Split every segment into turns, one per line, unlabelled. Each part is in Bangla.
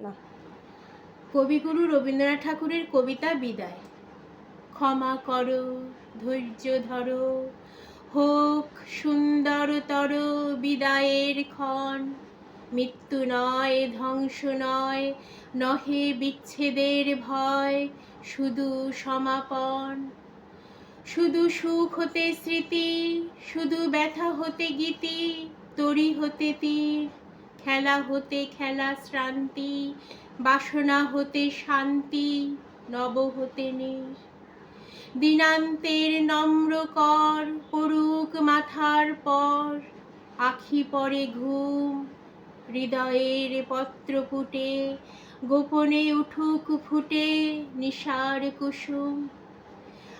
না।
কবিগুরু রবীন্দ্রনাথ ঠাকুরের কবিতা বিদায়। ক্ষমা করো, ধৈর্য ধরো, হোক সুন্দরতর বিদায়ের ক্ষণ। মৃত্যু নয়, ধ্বংস নয়, নহে বিচ্ছেদের ভয়, শুধু সমাপন। শুধু সুখ হতে স্মৃতি, শুধু ব্যথা হতে গীতি, তরি হতে তীর। খেলা হতে খেলা শ্রান্তি, বাসনা হতে শান্তি, নব হতে নীর। দিনান্তের নম্র কর, পড়ুক মাথার পর, আখি পরে ঘুম, হৃদয়ের পত্র ফুটে, গোপনে উঠুক ফুটে নিশার কুসুম।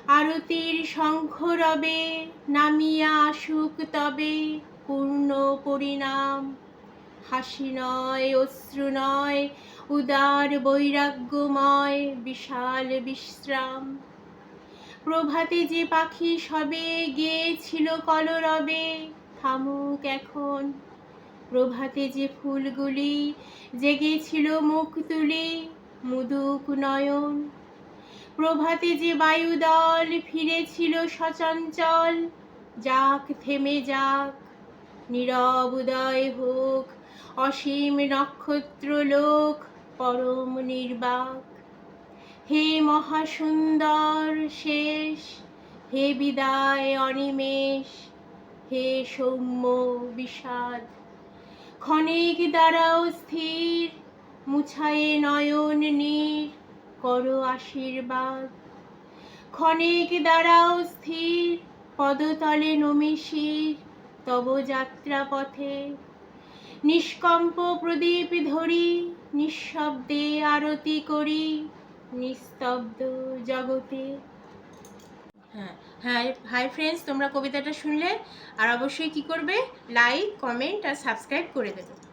আরতির শঙ্খ রবে, নামিয়া আসুক তবে পূর্ণ পরিণাম। হাসি নয়, অশ্রু নয়, উদার বৈরাগ্যময়, বিশাল বিশ্রাম। প্রভাতে যে পাখি সবে গিয়েছিল কলরবে, থামুক এখন। প্রভাতে যে ফুলগুলি জেগেছিল মুখ তুলি, মুদুক নয়ন। প্রভাতে যে বায়ুদল ফিরেছিল সচঞ্চল, যাক, থেমে যাক, নীরব উদয় হোক অসীম নক্ষত্র লোক পরম নির্বাক। হে মহাসুন্দর শেষ, হে বিদায় অনিমেষ, হে সৌম্য বিষাদ। ক্ষণিক দ্বারাও স্থির, মুছায়ে নয়ন নীর, করো আশীর্বাদ। ক্ষণিক দ্বারাও স্থির, পদতলে নমিশির, তব যাত্রা পথে নিষ্কম্প প্রদীপ ধরি, নিঃশব্দে আরতি করি, নিস্তব্ধ জগতে। হ্যাঁ হ্যাঁ হাই ফ্রেন্ডস তোমরা কবিতাটা শুনলে, আর অবশ্যই কি করবে? লাইক কমেন্ট আর সাবস্ক্রাইব করে দেবে।